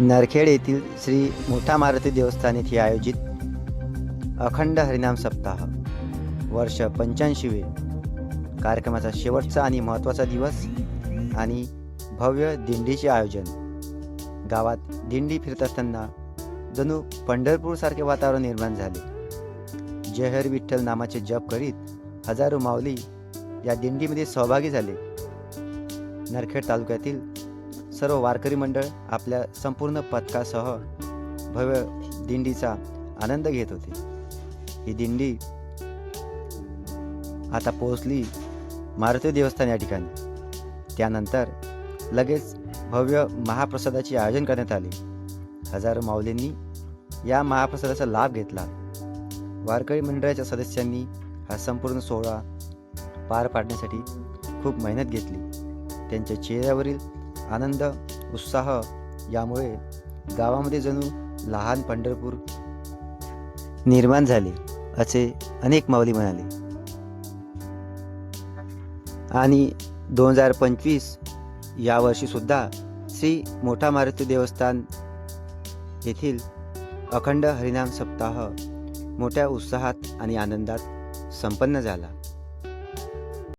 नरखेड येथील श्री मोठा मारुती देवस्थान येथे आयोजित अखंड हरिनाम सप्ताह वर्ष पंच्याऐंशीवे. कार्यक्रमाचा शेवटचा आणि महत्त्वाचा दिवस आणि भव्य दिंडीचे आयोजन. गावात दिंडी फिरत असताना जणू पंढरपूरसारखे वातावरण निर्माण झाले. जयहर विठ्ठल नामाचे जप करीत हजारो माऊली या दिंडीमध्ये सहभागी झाले. नरखेड तालुक्यातील सर्व वारकरी मंडळ आपल्या संपूर्ण पथकासह भव्य दिंडीचा आनंद घेत होते. ही दिंडी आता पोहोचली मारुती देवस्थान या ठिकाणी. त्यानंतर लगेच भव्य महाप्रसादाचे आयोजन करण्यात आले. हजारो माऊलींनी या महाप्रसादाचा लाभ घेतला. वारकरी मंडळाच्या सदस्यांनी हा संपूर्ण सोहळा पार पाडण्यासाठी खूप मेहनत घेतली. त्यांच्या चेहऱ्यावरील आनंद उत्साह यामुळे गावामध्ये जणू लहान पंढरपूर निर्माण झाले असे अनेक माऊली म्हणाले. आणि दोन हजार पंचवीस यावर्षीसुद्धा श्री मोठा मारुती देवस्थान येथील अखंड हरिनाम सप्ताह मोठ्या उत्साहात आणि आनंदात संपन्न झाला.